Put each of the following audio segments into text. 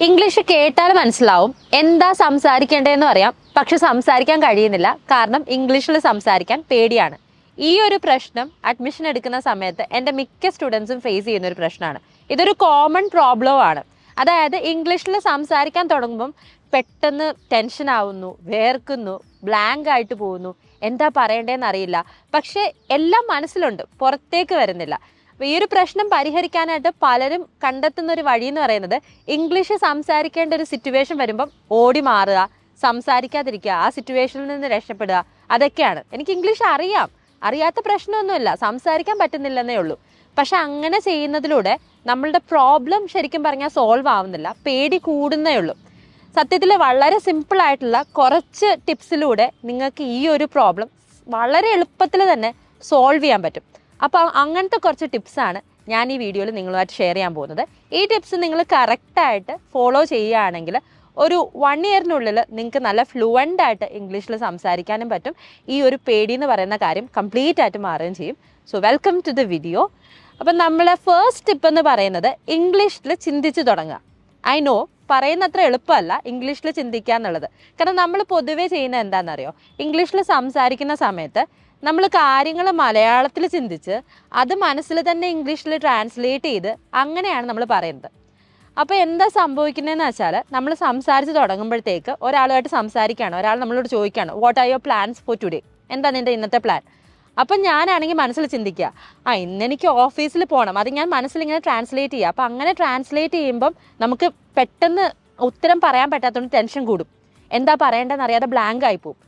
English കേട്ടാൽ മനസ്സിലാവും എന്താ സംസാരിക്കേണ്ടതെന്ന് അറിയാം. പക്ഷെ സംസാരിക്കാൻ കഴിയുന്നില്ല. കാരണം ഇംഗ്ലീഷിൽ സംസാരിക്കാൻ പേടിയാണ്. ഈ ഒരു പ്രശ്നം അഡ്മിഷൻ എടുക്കുന്ന സമയത്ത് എന്റെ മിക്ക സ്റ്റുഡൻസും ഫേസ് ചെയ്യുന്ന ഒരു പ്രശ്നമാണ്. ഇതൊരു കോമൺ പ്രോബ്ലം ആണ്. അതായത് ഇംഗ്ലീഷിൽ സംസാരിക്കാൻ തുടങ്ങുമ്പം പെട്ടെന്ന് ടെൻഷൻ ആവുന്നു വേർക്കുന്നു ബ്ലാങ്ക് ആയിട്ട് പോകുന്നു. എന്താ പറയണ്ടേന്ന് അറിയില്ല. പക്ഷേ എല്ലാം മനസ്സിലുണ്ട്. പുറത്തേക്ക് വരുന്നില്ല. അപ്പൊ ഈ ഒരു പ്രശ്നം പരിഹരിക്കാനായിട്ട് പലരും കണ്ടെത്തുന്ന ഒരു വഴി എന്ന് പറയുന്നത് ഇംഗ്ലീഷ് സംസാരിക്കേണ്ട ഒരു സിറ്റുവേഷൻ വരുമ്പം ഓടി മാറുക സംസാരിക്കാതിരിക്കുക ആ സിറ്റുവേഷനിൽ നിന്ന് രക്ഷപ്പെടുക അതൊക്കെയാണ്. എനിക്ക് ഇംഗ്ലീഷ് അറിയാം. അറിയാത്ത പ്രശ്നമൊന്നുമില്ല. സംസാരിക്കാൻ പറ്റുന്നില്ലെന്നേ ഉള്ളൂ. പക്ഷെ അങ്ങനെ ചെയ്യുന്നതിലൂടെ നമ്മളുടെ പ്രോബ്ലം ശരിക്കും പറഞ്ഞാൽ സോൾവ് ആവുന്നില്ല. പേടി കൂടുന്നേ ഉള്ളൂ. സത്യത്തിൽ വളരെ സിമ്പിൾ ആയിട്ടുള്ള കുറച്ച് ടിപ്സിലൂടെ നിങ്ങൾക്ക് ഈ ഒരു പ്രോബ്ലം വളരെ എളുപ്പത്തിൽ തന്നെ സോൾവ് ചെയ്യാൻ പറ്റും. അപ്പോൾ അങ്ങനത്തെ കുറച്ച് ടിപ്സാണ് ഞാൻ ഈ വീഡിയോയിൽ നിങ്ങളുമായിട്ട് ഷെയർ ചെയ്യാൻ പോകുന്നത്. ഈ ടിപ്സ് നിങ്ങൾ കറക്റ്റായിട്ട് ഫോളോ ചെയ്യുകയാണെങ്കിൽ ഒരു വൺ ഇയറിനുള്ളിൽ നിങ്ങൾക്ക് നല്ല ഫ്ലുവന്റ് ആയിട്ട് ഇംഗ്ലീഷിൽ സംസാരിക്കാനും പറ്റും. ഈ ഒരു പേടി എന്ന് പറയുന്ന കാര്യം കംപ്ലീറ്റ് ആയിട്ട് മാറുകയും ചെയ്യും. So welcome to the video അപ്പം നമ്മളെ ഫസ്റ്റ് ടിപ്പ് എന്ന് പറയുന്നത് ഇംഗ്ലീഷിൽ ചിന്തിച്ച് തുടങ്ങുക. ഐ നോ പറയുന്നത്ര എളുപ്പമല്ല ഇംഗ്ലീഷിൽ ചിന്തിക്കുക എന്നുള്ളത്. കാരണം നമ്മൾ പൊതുവേ ചെയ്യുന്നത് എന്താണെന്നറിയോ? ഇംഗ്ലീഷിൽ സംസാരിക്കുന്ന സമയത്ത് നമ്മൾ കാര്യങ്ങൾ മലയാളത്തിൽ ചിന്തിച്ച് അത് മനസ്സിൽ തന്നെ ഇംഗ്ലീഷിൽ ട്രാൻസ്ലേറ്റ് ചെയ്ത് അങ്ങനെയാണ് നമ്മൾ പറയുന്നത്. അപ്പോൾ എന്താ സംഭവിക്കുന്നതെന്ന് വെച്ചാൽ നമ്മൾ സംസാരിച്ച് തുടങ്ങുമ്പോഴത്തേക്ക് ഒരാളുമായിട്ട് സംസാരിക്കുകയാണ് ഒരാൾ നമ്മളോട് ചോദിക്കുകയാണ് what are your plans for today എന്താ നിന്റെ ഇന്നത്തെ പ്ലാൻ അപ്പം ഞാനാണെങ്കിൽ മനസ്സിൽ ചിന്തിക്കുക ആ ഇന്ന് എനിക്ക് ഓഫീസിൽ പോകണം അത് ഞാൻ മനസ്സിൽ ഇങ്ങനെ ട്രാൻസ്ലേറ്റ് ചെയ്യുക. അപ്പം അങ്ങനെ ട്രാൻസ്ലേറ്റ് ചെയ്യുമ്പം നമുക്ക് പെട്ടെന്ന് ഉത്തരം പറയാൻ പറ്റാത്തതുകൊണ്ട് ടെൻഷൻ കൂടും. എന്താ പറയേണ്ടതെന്ന് അറിയാതെ ബ്ലാങ്ക് ആയി പോകും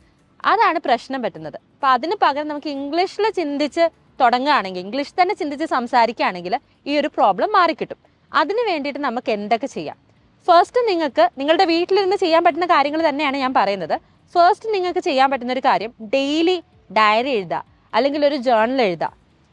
അതാണ് പ്രശ്നം പറ്റുന്നത്. അപ്പം അതിന് പകരം നമുക്ക് ഇംഗ്ലീഷിൽ ചിന്തിച്ച് തുടങ്ങുകയാണെങ്കിൽ ഇംഗ്ലീഷ് തന്നെ ചിന്തിച്ച് സംസാരിക്കുകയാണെങ്കിൽ ഈ ഒരു പ്രോബ്ലം മാറിക്കിട്ടും. അതിന് വേണ്ടിയിട്ട് നമുക്ക് എന്തൊക്കെ ചെയ്യാം? ഫസ്റ്റ് നിങ്ങൾക്ക് നിങ്ങളുടെ വീട്ടിലിരുന്ന് ചെയ്യാൻ പറ്റുന്ന കാര്യങ്ങൾ തന്നെയാണ് ഞാൻ പറയുന്നത്. ഫസ്റ്റ് നിങ്ങൾക്ക് ചെയ്യാൻ പറ്റുന്ന ഒരു കാര്യം ഡെയിലി ഡയറി എഴുതുക അല്ലെങ്കിൽ ഒരു ജേർണൽ എഴുതുക.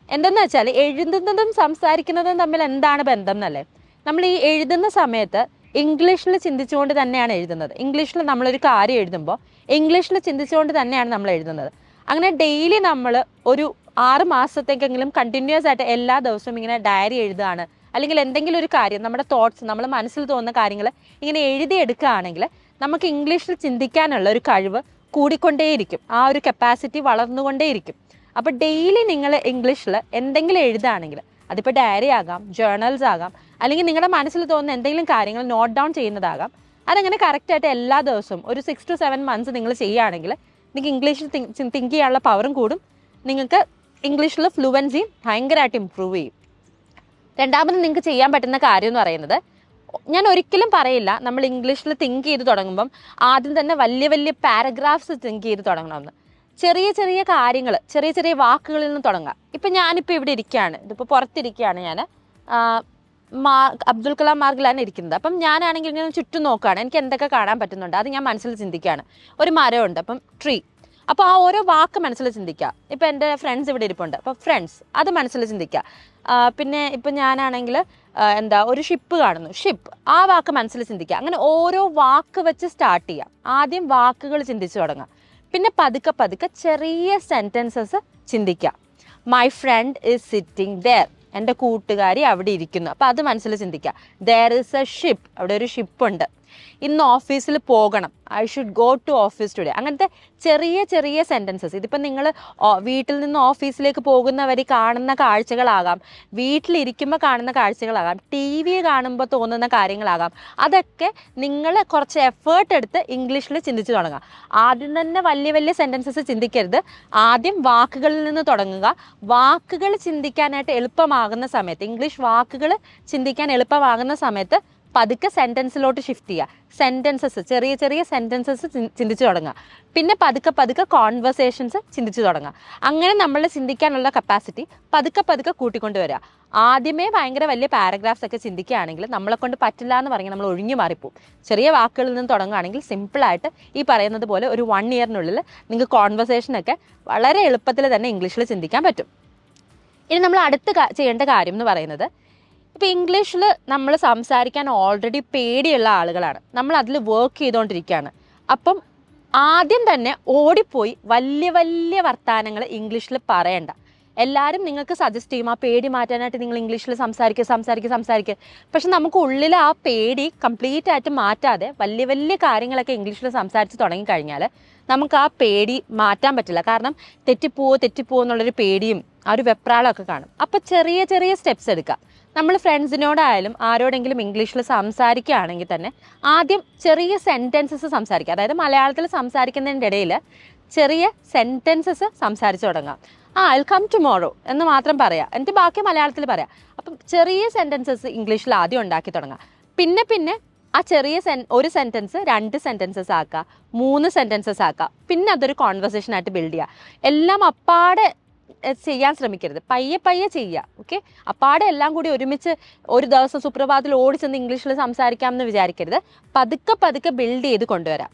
എന്തെന്ന് വെച്ചാൽ എഴുതുന്നതും സംസാരിക്കുന്നതും തമ്മിൽ എന്താണ് ബന്ധം എന്നല്ലേ? നമ്മൾ ഈ എഴുതുന്ന സമയത്ത് ഇംഗ്ലീഷിൽ ചിന്തിച്ചുകൊണ്ട് തന്നെയാണ് എഴുതുന്നത്. ഇംഗ്ലീഷിൽ നമ്മളൊരു കാര്യം എഴുതുമ്പോൾ ഇംഗ്ലീഷിൽ ചിന്തിച്ചുകൊണ്ട് തന്നെയാണ് നമ്മൾ എഴുതുന്നത്. അങ്ങനെ ഡെയിലി നമ്മൾ ഒരു ആറ് മാസത്തേക്കെങ്കിലും കണ്ടിന്യൂസ് ആയിട്ട് എല്ലാ ദിവസവും ഇങ്ങനെ ഡയറി എഴുതുകയാണ്. അല്ലെങ്കിൽ എന്തെങ്കിലും ഒരു കാര്യം നമ്മുടെ തോട്ട്സ് നമ്മൾ മനസ്സിൽ തോന്നുന്ന കാര്യങ്ങൾ ഇങ്ങനെ എഴുതിയെടുക്കുകയാണെങ്കിൽ നമുക്ക് ഇംഗ്ലീഷിൽ ചിന്തിക്കാനുള്ള ഒരു കഴിവ് കൂടിക്കൊണ്ടേയിരിക്കും. ആ ഒരു കപ്പാസിറ്റി വളർന്നുകൊണ്ടേയിരിക്കും. അപ്പോൾ ഡെയിലി നിങ്ങൾ ഇംഗ്ലീഷിൽ എന്തെങ്കിലും എഴുതുകയാണെങ്കിൽ അതിപ്പോൾ ഡയറി ആകാം ജേർണൽസ് ആകാം അല്ലെങ്കിൽ നിങ്ങളുടെ മനസ്സിൽ തോന്നുന്ന എന്തെങ്കിലും കാര്യങ്ങൾ നോട്ട് ഡൗൺ ചെയ്യുന്നതാകാം അതങ്ങനെ കറക്റ്റായിട്ട് എല്ലാ ദിവസവും ഒരു സിക്സ് ടു സെവൻ മന്ത്സ് നിങ്ങൾ ചെയ്യുകയാണെങ്കിൽ നിങ്ങൾക്ക് ഇംഗ്ലീഷിൽ തിങ്ക് ചെയ്യാനുള്ള പവറും കൂടും. നിങ്ങൾക്ക് ഇംഗ്ലീഷിൽ ഫ്ലുവൻസിയും ഭയങ്കരമായിട്ട് ഇമ്പ്രൂവ് ചെയ്യും. രണ്ടാമത് നിങ്ങൾക്ക് ചെയ്യാൻ പറ്റുന്ന കാര്യം എന്ന് പറയുന്നത് ഞാൻ ഒരിക്കലും പറയില്ല നമ്മൾ ഇംഗ്ലീഷിൽ തിങ്ക് ചെയ്ത് തുടങ്ങുമ്പം ആദ്യം തന്നെ വലിയ വലിയ പാരഗ്രാഫ്സ് തിങ്ക് ചെയ്ത് തുടങ്ങണമെന്ന്. ചെറിയ ചെറിയ കാര്യങ്ങൾ ചെറിയ ചെറിയ വാക്കുകളിൽ നിന്ന് തുടങ്ങാം. ഇപ്പം ഞാനിപ്പോൾ ഇവിടെ ഇരിക്കുകയാണ്. ഇതിപ്പോൾ പുറത്തിരിക്കുകയാണ് ഞാൻ. മാ അബ്ദുൽ കലാം മാർഗിലാണ് ഇരിക്കുന്നത്. അപ്പം ഞാനാണെങ്കിൽ ഇങ്ങനെ ചുറ്റും നോക്കുകയാണ്. എനിക്ക് എന്തൊക്കെ കാണാൻ പറ്റുന്നുണ്ട്? അത് ഞാൻ മനസ്സിൽ ചിന്തിക്കുകയാണ്. ഒരു മരമുണ്ട്. അപ്പം ട്രീ അപ്പോൾ ആ ഓരോ വാക്ക് മനസ്സിൽ ചിന്തിക്കുക. ഇപ്പം എന്റെ ഫ്രണ്ട്സ് ഇവിടെ ഇരിപ്പുണ്ട്. അപ്പോൾ ഫ്രണ്ട്സ് അത് മനസ്സിൽ ചിന്തിക്കുക. പിന്നെ ഇപ്പം ഞാനാണെങ്കിൽ എന്താ ഒരു ഷിപ്പ് കാണുന്നു. ഷിപ്പ് ആ വാക്ക് മനസ്സിൽ ചിന്തിക്കുക. അങ്ങനെ ഓരോ വാക്ക് വെച്ച് സ്റ്റാർട്ട് ചെയ്യാം ആദ്യം വാക്കുകൾ ചിന്തിച്ചു തുടങ്ങാം പിന്നെ പതുക്കെ പതുക്കെ ചെറിയ സെന്റൻസസ് ചിന്തിക്കുക. My friend is sitting there എന്റെ കൂട്ടുകാരി അവിടെ ഇരിക്കുന്നു. അപ്പോൾ അത് മനസ്സിൽ ചിന്തിക്കുക. ദർ ഇസ് എ ഷിപ്പ് അവിടെ ഒരു ഷിപ്പ് ഉണ്ട്. ഇന്ന് ഓഫീസിൽ പോകണം. I should go to office today അങ്ങനത്തെ ചെറിയ ചെറിയ സെന്റൻസസ് ഇതിപ്പോൾ നിങ്ങൾ വീട്ടിൽ നിന്ന് ഓഫീസിലേക്ക് പോകുന്നവർ കാണുന്ന കാഴ്ചകളാകാം. വീട്ടിലിരിക്കുമ്പോൾ കാണുന്ന കാഴ്ചകളാകാം. ടി വി കാണുമ്പോൾ തോന്നുന്ന കാര്യങ്ങളാകാം. അതൊക്കെ നിങ്ങൾ കുറച്ച് എഫേർട്ട് എടുത്ത് ഇംഗ്ലീഷിൽ ചിന്തിച്ച് തുടങ്ങുക. ആദ്യം തന്നെ വലിയ വലിയ സെന്റൻസസ് ചിന്തിക്കരുത്. ആദ്യം വാക്കുകളിൽ നിന്ന് തുടങ്ങുക. വാക്കുകൾ ചിന്തിക്കാനായിട്ട് എളുപ്പമാകുന്ന സമയത്ത് ഇംഗ്ലീഷ് വാക്കുകൾ ചിന്തിക്കാൻ എളുപ്പമാകുന്ന സമയത്ത് പതുക്കെ സെന്റൻസിലോട്ട് ഷിഫ്റ്റ് ചെയ്യുക. സെന്റൻസസ് ചെറിയ ചെറിയ സെന്റൻസസ് ചിന്തിച്ചു തുടങ്ങുക. പിന്നെ പതുക്കെ പതുക്കെ കോൺവെർസേഷൻസ് ചിന്തിച്ചു തുടങ്ങുക. അങ്ങനെ നമ്മൾ ചിന്തിക്കാനുള്ള കപ്പാസിറ്റി പതുക്കെ പതുക്കെ കൂട്ടിക്കൊണ്ട് വരിക. ആദ്യമേ ഭയങ്കര വലിയ പാരഗ്രാഫ്സ് ഒക്കെ ചിന്തിക്കുകയാണെങ്കിൽ നമ്മളെ കൊണ്ട് പറ്റില്ല എന്ന് പറഞ്ഞാൽ നമ്മൾ ഒഴിഞ്ഞു മാറിപ്പോവും. ചെറിയ വാക്കുകളിൽ നിന്ന് തുടങ്ങുകയാണെങ്കിൽ സിമ്പിളായിട്ട് ഈ പറയുന്നത് പോലെ ഒരു വൺ ഇയറിനുള്ളിൽ നിങ്ങൾക്ക് കോൺവെർസേഷനൊക്കെ വളരെ എളുപ്പത്തിൽ തന്നെ ഇംഗ്ലീഷിൽ ചിന്തിക്കാൻ പറ്റും. ഇനി നമ്മൾ അടുത്ത് ചെയ്യേണ്ട കാര്യം എന്ന് പറയുന്നത് ഇപ്പോൾ ഇംഗ്ലീഷിൽ നമ്മൾ സംസാരിക്കാൻ ഓൾറെഡി പേടിയുള്ള ആളുകളാണ്. നമ്മൾ അതിൽ വർക്ക് ചെയ്തുകൊണ്ടിരിക്കുകയാണ് അപ്പം ആദ്യം തന്നെ ഓടിപ്പോയി വലിയ വലിയ വർത്തമാനങ്ങൾ ഇംഗ്ലീഷിൽ പറയണ്ട. എല്ലാവരും നിങ്ങൾക്ക് സജസ്റ്റ് ചെയ്യും ആ പേടി മാറ്റാനായിട്ട് നിങ്ങൾ ഇംഗ്ലീഷിൽ സംസാരിക്കുക സംസാരിക്കുക സംസാരിക്കുക പക്ഷെ നമുക്ക് ഉള്ളിൽ ആ പേടി കംപ്ലീറ്റ് ആയിട്ട് മാറ്റാതെ വലിയ വലിയ കാര്യങ്ങളൊക്കെ ഇംഗ്ലീഷിൽ സംസാരിച്ച് തുടങ്ങിക്കഴിഞ്ഞാൽ നമുക്ക് ആ പേടി മാറ്റാൻ പറ്റില്ല. കാരണം തെറ്റിപ്പോവോ തെറ്റിപ്പോവോ എന്നുള്ളൊരു പേടിയും ആ ഒരു വെപ്രാളമൊക്കെ കാണും. അപ്പോൾ ചെറിയ ചെറിയ സ്റ്റെപ്സ് എടുക്കുക നമ്മൾ ഫ്രണ്ട്സിനോടായാലും ആരോടെങ്കിലും ഇംഗ്ലീഷിൽ സംസാരിക്കുകയാണെങ്കിൽ തന്നെ ആദ്യം ചെറിയ സെന്റൻസസ് സംസാരിക്കുക. അതായത് മലയാളത്തിൽ സംസാരിക്കുന്നതിന്റെ ഇടയിൽ ചെറിയ സെന്റൻസസ് സംസാരിച്ച് തുടങ്ങാം ആ ഐ കം ടുമോറോ എന്ന് മാത്രം പറയാം. എന്നിട്ട് ബാക്കി മലയാളത്തിൽ പറയാം. അപ്പം ചെറിയ സെന്റൻസസ് ഇംഗ്ലീഷിൽ ആദ്യം ഉണ്ടാക്കി തുടങ്ങാം പിന്നെ പിന്നെ ആ ചെറിയ സെൻ ഒരു സെന്റൻസ് രണ്ട് സെന്റൻസസ് ആക്കുക. മൂന്ന് സെന്റൻസസ് ആക്കുക. പിന്നെ അതൊരു കോൺവെർസേഷൻ ആയിട്ട് ബിൽഡ് ചെയ്യുക. എല്ലാം അപ്പാടെ ചെയ്യാൻ ശ്രമിക്കരുത്. പയ്യെ പയ്യെ ചെയ്യുക ഓക്കെ? അപ്പാടെ എല്ലാം കൂടി ഒരുമിച്ച് ഒരു ദിവസം സുപ്രഭാതത്തിൽ ഓടിച്ചെന്ന് ഇംഗ്ലീഷിൽ സംസാരിക്കാമെന്ന് വിചാരിക്കരുത്. പതുക്കെ പതുക്കെ ബിൽഡ് ചെയ്ത് കൊണ്ടുവരാം.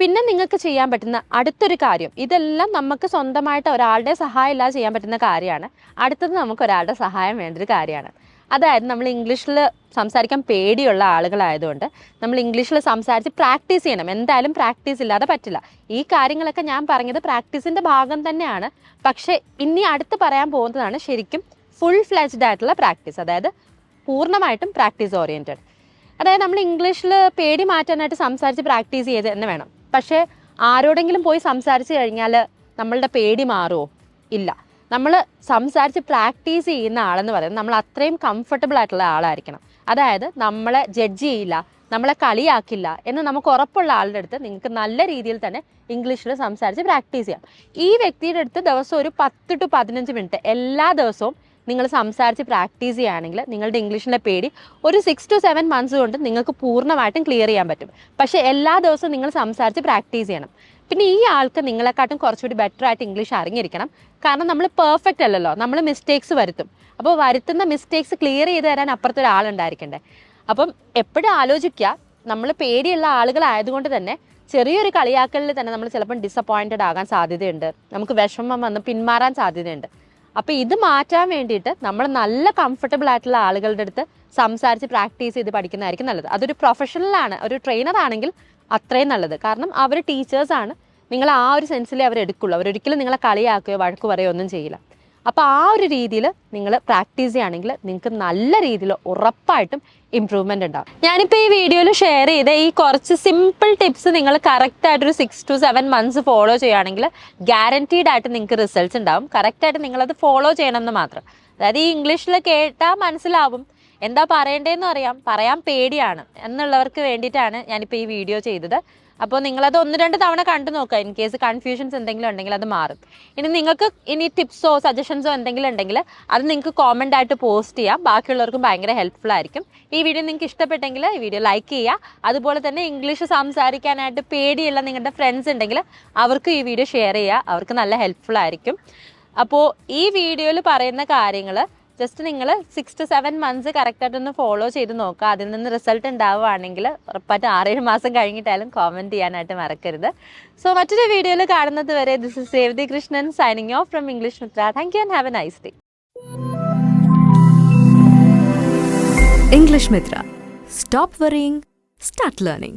പിന്നെ നിങ്ങൾക്ക് ചെയ്യാൻ പറ്റുന്ന അടുത്തൊരു കാര്യം. ഇതെല്ലാം നമുക്ക് സ്വന്തമായിട്ട് ഒരാളുടെ സഹായം ഇല്ലാതെ ചെയ്യാൻ പറ്റുന്ന കാര്യമാണ്. അടുത്തത് നമുക്ക് ഒരാളുടെ സഹായം വേണ്ട ഒരു കാര്യമാണ്. അതായത് നമ്മൾ ഇംഗ്ലീഷിൽ സംസാരിക്കാൻ പേടിയുള്ള ആളുകളായതുകൊണ്ട് നമ്മൾ ഇംഗ്ലീഷിൽ സംസാരിച്ച് പ്രാക്ടീസ് ചെയ്യണം. എന്തായാലും പ്രാക്ടീസ് ഇല്ലാതെ പറ്റില്ല. ഈ കാര്യങ്ങളൊക്കെ ഞാൻ പറഞ്ഞത് പ്രാക്ടീസിന്റെ ഭാഗം തന്നെയാണ്. പക്ഷേ ഇനി അടുത്ത് പറയാൻ പോകുന്നതാണ് ശരിക്കും ഫുൾ ഫ്ലെജ്ഡ് ആയിട്ടുള്ള പ്രാക്ടീസ്. അതായത് പൂർണമായിട്ടും പ്രാക്ടീസ് ഓറിയന്റഡ് അതായത് നമ്മൾ ഇംഗ്ലീഷിൽ പേടി മാറ്റാനായിട്ട് സംസാരിച്ച് പ്രാക്ടീസ് ചെയ്ത് തന്നെ വേണം. പക്ഷേ ആരോടെങ്കിലും പോയി സംസാരിച്ച് കഴിഞ്ഞാൽ നമ്മളുടെ പേടി മാറുമോ ഇല്ല. നമ്മൾ സംസാരിച്ച് പ്രാക്ടീസ് ചെയ്യുന്ന ആളെന്ന് പറയുന്നത് നമ്മൾ അത്രയും കംഫർട്ടബിൾ ആയിട്ടുള്ള ആളായിരിക്കണം. അതായത് നമ്മളെ ജഡ്ജ് ചെയ്യില്ല നമ്മളെ കളിയാക്കില്ല എന്ന് നമുക്ക് ഉറപ്പുള്ള ആളുടെ അടുത്ത് നിങ്ങൾക്ക് നല്ല രീതിയിൽ തന്നെ ഇംഗ്ലീഷിൽ സംസാരിച്ച് പ്രാക്ടീസ് ചെയ്യാം. ഈ വ്യക്തിയുടെ അടുത്ത് ദിവസം ഒരു പത്ത് ടു പതിനഞ്ച് മിനിറ്റ് എല്ലാ ദിവസവും നിങ്ങൾ സംസാരിച്ച് പ്രാക്ടീസ് ചെയ്യുകയാണെങ്കിൽ നിങ്ങളുടെ ഇംഗ്ലീഷിന്റെ പേടി ഒരു സിക്സ് ടു സെവൻ മന്ത്സ് കൊണ്ട് നിങ്ങൾക്ക് പൂർണമായിട്ടും ക്ലിയർ ചെയ്യാൻ പറ്റും. പക്ഷേ എല്ലാ ദിവസവും നിങ്ങൾ സംസാരിച്ച് പ്രാക്ടീസ് ചെയ്യണം. പിന്നെ ഈ ആൾക്ക് നിങ്ങളെക്കാട്ടും കുറച്ചുകൂടി ബെറ്റർ ആയിട്ട് ഇംഗ്ലീഷ് അറിഞ്ഞിരിക്കണം. കാരണം നമ്മൾ പെർഫെക്റ്റ് അല്ലല്ലോ. നമ്മൾ മിസ്റ്റേക്സ് വരുത്തും. അപ്പോൾ വരുത്തുന്ന മിസ്റ്റേക്സ് ക്ലിയർ ചെയ്ത് തരാൻ അപ്പുറത്ത് ഒരാളുണ്ടായിരിക്കണ്ടേ. അപ്പം എപ്പോഴും ആലോചിക്കുക. നമ്മൾ പേടിയുള്ള ആളുകളായതുകൊണ്ട് തന്നെ ചെറിയൊരു കളിയാക്കലിൽ തന്നെ നമ്മൾ ചിലപ്പം ഡിസപ്പോയിന്റഡ് ആകാൻ സാധ്യതയുണ്ട്. നമുക്ക് വിഷമം വന്ന് പിന്മാറാൻ സാധ്യതയുണ്ട്. അപ്പോൾ ഇത് മാറ്റാൻ വേണ്ടിയിട്ട് നമ്മൾ നല്ല കംഫർട്ടബിൾ ആയിട്ടുള്ള ആളുകളുടെ അടുത്ത് സംസാരിച്ച് പ്രാക്ടീസ് ചെയ്ത് പഠിക്കുന്നതായിരിക്കും നല്ലത്. അതൊരു പ്രൊഫഷണലാണ് ഒരു ട്രെയിനർ ആണെങ്കിൽ അത്രയും നല്ലത്. കാരണം അവർ ടീച്ചേഴ്സാണ് നിങ്ങൾ ആ ഒരു സെൻസിലേ അവർ എടുക്കുള്ളൂ. അവരൊരിക്കലും നിങ്ങളെ കളിയാക്കുകയോ വഴക്ക് പറയുകയോ ഒന്നും ചെയ്യില്ല. അപ്പോൾ ആ ഒരു രീതിയിൽ നിങ്ങൾ പ്രാക്ടീസ് ചെയ്യുകയാണെങ്കിൽ നിങ്ങൾക്ക് നല്ല രീതിയിൽ ഉറപ്പായിട്ടും ഇമ്പ്രൂവ്മെന്റ് ഉണ്ടാവും. ഞാനിപ്പോൾ ഈ വീഡിയോയിൽ ഷെയർ ചെയ്ത ഈ കുറച്ച് സിമ്പിൾ ടിപ്സ് നിങ്ങൾ കറക്റ്റായിട്ടൊരു six to seven months follow ചെയ്യുകയാണെങ്കിൽ ഗ്യാരന്റീഡ് ആയിട്ട് നിങ്ങൾക്ക് റിസൾട്ട്സ് ഉണ്ടാവും. കറക്റ്റായിട്ട് നിങ്ങളത് ഫോളോ ചെയ്യണമെന്ന് മാത്രം. അതായത് ഈ ഇംഗ്ലീഷിൽ കേട്ടാൽ മനസ്സിലാവും. എന്താ പറയണ്ടേന്ന് അറിയാം. പറയാൻ പേടിയാണ്. എന്നുള്ളവർക്ക് വേണ്ടിയിട്ടാണ് ഞാനിപ്പോൾ ഈ വീഡിയോ ചെയ്തത്. അപ്പോൾ നിങ്ങളത് ഒന്ന് രണ്ട് തവണ കണ്ടു നോക്കുക. ഇൻ കേസ് കൺഫ്യൂഷൻസ് എന്തെങ്കിലും ഉണ്ടെങ്കിൽ അത് മാറും. ഇനി നിങ്ങൾക്ക് ഇനി ടിപ്സോ സജഷൻസോ എന്തെങ്കിലും ഉണ്ടെങ്കിൽ അത് നിങ്ങൾക്ക് കോമന്റ് ആയിട്ട് പോസ്റ്റ് ചെയ്യാം. ബാക്കിയുള്ളവർക്കും ഭയങ്കര ഹെൽപ്ഫുൾ ആയിരിക്കും. ഈ വീഡിയോ നിങ്ങൾക്ക് ഇഷ്ടപ്പെട്ടെങ്കിൽ ഈ വീഡിയോ ലൈക്ക് ചെയ്യുക. അതുപോലെ തന്നെ ഇംഗ്ലീഷ് സംസാരിക്കാനായിട്ട് പേടിയുള്ള നിങ്ങളുടെ ഫ്രണ്ട്സ് ഉണ്ടെങ്കിൽ അവർക്ക് ഈ വീഡിയോ ഷെയർ ചെയ്യുക. അവർക്ക് നല്ല ഹെൽപ്ഫുൾ ആയിരിക്കും. അപ്പോൾ ഈ വീഡിയോയിൽ പറയുന്ന കാര്യങ്ങൾ ജസ്റ്റ് നിങ്ങൾ സിക്സ് ടു സെവൻ മന്ത്സ് കറക്റ്റായിട്ടൊന്ന് ഫോളോ ചെയ്ത് നോക്കുക അതിൽ നിന്ന് റിസൾട്ട് ഉണ്ടാവുകയാണെങ്കിൽ ഉറപ്പായിട്ട് ആറേഴ് മാസം കഴിഞ്ഞിട്ടായാലും കോമെന്റ് ചെയ്യാനായിട്ട് മറക്കരുത് സോ മറ്റൊരു വീഡിയോയിൽ കാണുന്നത് വരെ this is Sevathi Krishnan signing off from English Mitra thank you and have a nice day English Mitra. Stop worrying, start learning.